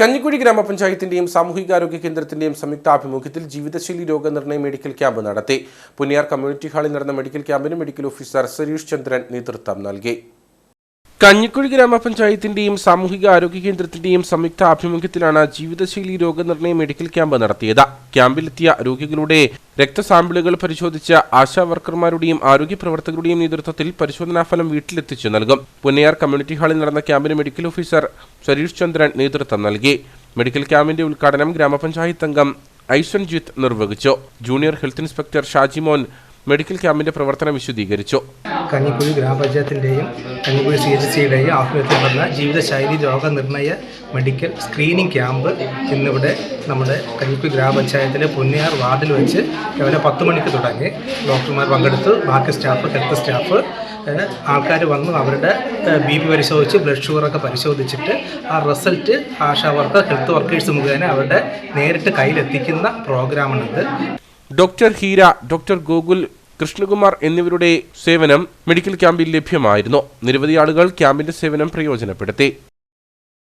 കഞ്ഞിക്കുഴി ഗ്രാമപഞ്ചായത്തിന്റെയും സാമൂഹികാരോഗ്യ കേന്ദ്രത്തിന്റെയും സംയുക്താഭിമുഖ്യത്തിൽ ജീവിതശൈലി രോഗനിർണയ medical camp നടത്തി. പുന്നിയാർ കമ്മ്യൂണിറ്റി ഹാളിൽ നടന്ന മെഡിക്കൽ ക്യാമ്പിന് മെഡിക്കൽ ഓഫീസർ സരീഷ് ചന്ദ്രൻ നേതൃത്വം നൽകി. കഞ്ഞിക്കുഴി ഗ്രാമപഞ്ചായത്തിന്റെയും സാമൂഹിക ആരോഗ്യ കേന്ദ്രത്തിന്റെയും സംയുക്ത ആഭിമുഖ്യത്തിലാണ് ജീവിതശൈലി രോഗനിർണയ മെഡിക്കൽ ക്യാമ്പ് നടത്തിയത്. ക്യാമ്പിലെത്തിയ രോഗികളുടെ രക്തസാമ്പിളുകൾ പരിശോധിച്ച ആശാ വർക്കർമാരുടെയും ആരോഗ്യ പ്രവർത്തകരുടെയും നേതൃത്വത്തിൽ പരിശോധനാഫലം വീട്ടിലെത്തിച്ചു നൽകും. പുന്നയാർ കമ്മ്യൂണിറ്റി ഹാളിൽ നടന്ന ക്യാമ്പിന് മെഡിക്കൽ ഓഫീസർ സരീഷ് ചന്ദ്രൻ നേതൃത്വം നൽകി. മെഡിക്കൽ ക്യാമ്പിന്റെ ഉദ്ഘാടനം ഗ്രാമപഞ്ചായത്ത് അംഗം ഐസൻജിത്ത് നിർവഹിച്ചു. Junior health inspector Shajimon medical ക്യാമ്പിന്റെ പ്രവർത്തനം വിശദീകരിച്ചു. കഞ്ഞിക്കുഴി ഗ്രാമപഞ്ചായത്തിന്റെയും കഞ്ഞിക്കുഴി സി എച്ച് സിയുടെയും ആഭിമുഖ്യത്തിൽ നടന്ന ജീവിതശൈലി രോഗനിർണയ മെഡിക്കൽ സ്ക്രീനിംഗ് ക്യാമ്പ് ഇന്നിവിടെ നമ്മുടെ കഞ്ഞിക്കുഴി ഗ്രാമപഞ്ചായത്തിലെ പുന്നയാർ വാർഡിൽ വെച്ച് രാവിലെ പത്ത് മണിക്ക് തുടങ്ങി. ഡോക്ടർമാർ പങ്കെടുത്തു. ബാക്കി സ്റ്റാഫ് ഹെൽത്ത് സ്റ്റാഫ് ആൾക്കാർ വന്ന് അവരുടെ ബി പി പരിശോധിച്ച് ബ്ലഡ് ഷുഗറൊക്കെ പരിശോധിച്ചിട്ട് ആ result ASHA worker health workers മുഖേന അവരുടെ നേരിട്ട് കയ്യിലെത്തിക്കുന്ന പ്രോഗ്രാമാണിത്. ഡോക്ടർ ഹീര ഡോക്ടർ ഗോകുൽ കൃഷ്ണകുമാർ എന്നിവരുടെ സേവനം മെഡിക്കൽ ക്യാമ്പിൽ ലഭ്യമായിരുന്നു. നിരവധി ആളുകൾ ക്യാമ്പിന്റെ സേവനം പ്രയോജനപ്പെടുത്തി.